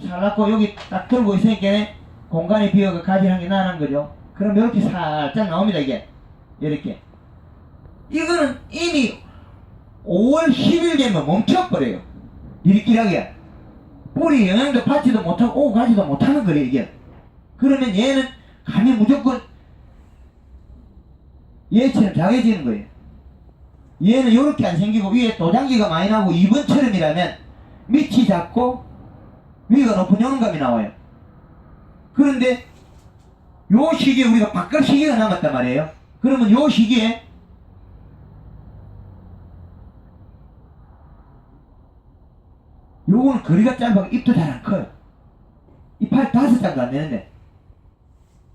살랐고 여기 딱 들고 있으니까 공간이 비어가 가지한 게 나는 거죠. 그럼 이렇게 살짝 나옵니다 이게 이렇게. 이거는 이미 5월 10일 되면 멈춰버려요. 일기하게 뿌리 영양도 받지도 못하고 오 가지도 못하는 거래요 이게. 그러면 얘는 감이 무조건 얘처럼 작아지는 거예요. 얘는 이렇게 안 생기고 위에 도장기가 많이 나고 2번처럼이라면 밑이 작고 위가 높은 요런감이 나와요. 그런데 요 시기에 우리가 바꿀 시기가 남았단 말이에요. 그러면 요 시기에 요거는 거리가 짧아 입도 잘 안 커요. 이빨 다섯 장도 안 되는데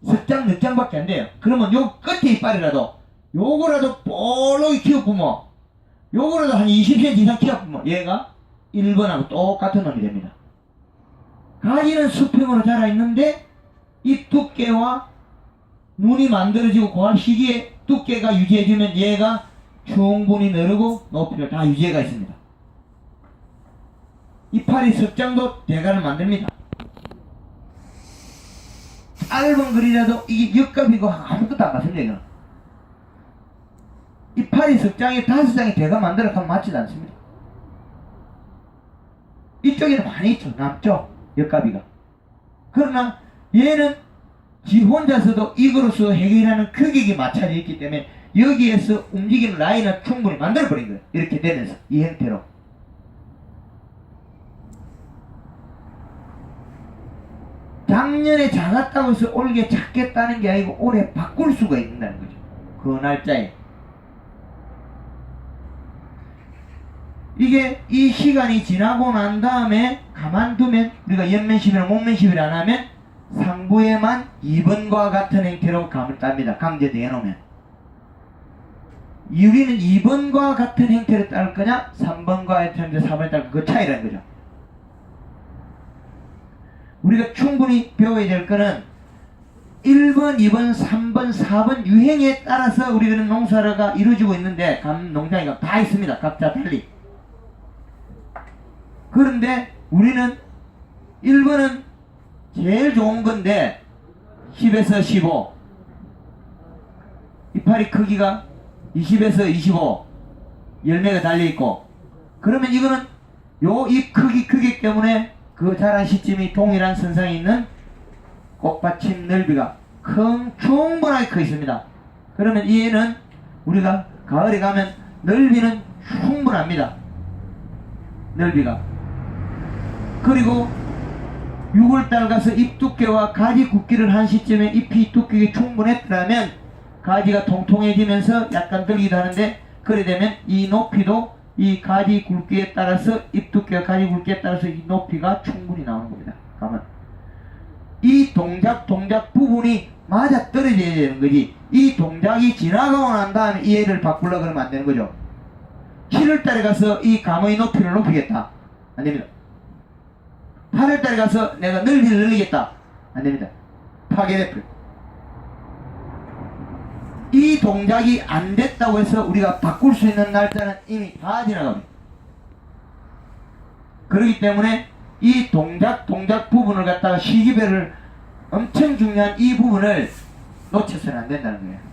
석 장, 넉 장밖에 안 돼요. 그러면 요 끝에 이빨이라도 요거라도 볼록이 키워보면 요거라도 한 20cm 이상 키워보면 얘가 1번하고 똑같은 놈이 됩니다. 가지는 수평으로 자라있는데 이 두께와 눈이 만들어지고 고할 시기에 두께가 유지해지면 얘가 충분히 늘고 높이를 다 유지해가 있습니다. 이파리 석장도 대가를 만듭니다. 짧은 글이라도 이게 역값이고 아무것도 안 맞습니다. 이거는. 이파리 석장에 다섯 장이 대가 만들어 가면 맞지도 않습니다. 이쪽에는 많이 있죠. 남쪽 역값이가. 그러나 얘는 지 혼자서도 이거로서 해결하는 크기가 맞춰져 있기 때문에 여기에서 움직이는 라인을 충분히 만들어버린 거예요. 이렇게 되면서 이 형태로. 작년에 작았다고 해서 올게 작겠다는 게 아니고 올해 바꿀 수가 있다는 거죠. 그 날짜에. 이게 이 시간이 지나고 난 다음에 가만두면 우리가 연면십이나 목면십을 안 하면 상부에만 2번과 같은 형태로 감을 땁니다. 강제되어 놓으면. 우리는 2번과 같은 형태를 딸 거냐 3번과 같은 형태 4번을 딸 거냐 그 차이라는 거죠. 우리가 충분히 배워야 될 거는 1번, 2번, 3번, 4번 유행에 따라서 우리가 농사가 이루어지고 있는데 감 농장이 다 있습니다. 각자 달리. 그런데 우리는 1번은 제일 좋은 건데 10에서 15 이파리 크기가 20에서 25 열매가 달려있고 그러면 이거는 요 이 크기 크기 때문에 그 자란 시점이 동일한 선상에 있는 꽃받침 넓이가 큰 충분하게 커 있습니다. 그러면 얘는 우리가 가을에 가면 넓이는 충분합니다. 넓이가. 그리고 6월달 가서 잎 두께와 가지 굵기를 한 시점에 잎이 두께가 충분했더라면 가지가 통통해지면서 약간 들기도 하는데 그래 되면 이 높이도 이 가지 굵기에 따라서 잎 두께와 가지 굵기에 따라서 이 높이가 충분히 나오는 겁니다. 가만. 이 동작 동작 부분이 맞아 떨어져야 되는 거지. 이 동작이 지나가고 난 다음에 이 애를 바꾸려고 그러면 안 되는 거죠. 7월달에 가서 이 감의 높이를 높이겠다. 안 됩니다. 8월달에 가서 내가 넓이를 늘리겠다. 안 됩니다. 파괴돼버려. 이 동작이 안 됐다고 해서 우리가 바꿀 수 있는 날짜는 이미 다 지나갑니다. 그렇기 때문에 이 동작 동작 부분을 갖다가 시기별을 엄청 중요한 이 부분을 놓쳐서는 안 된다는 거예요.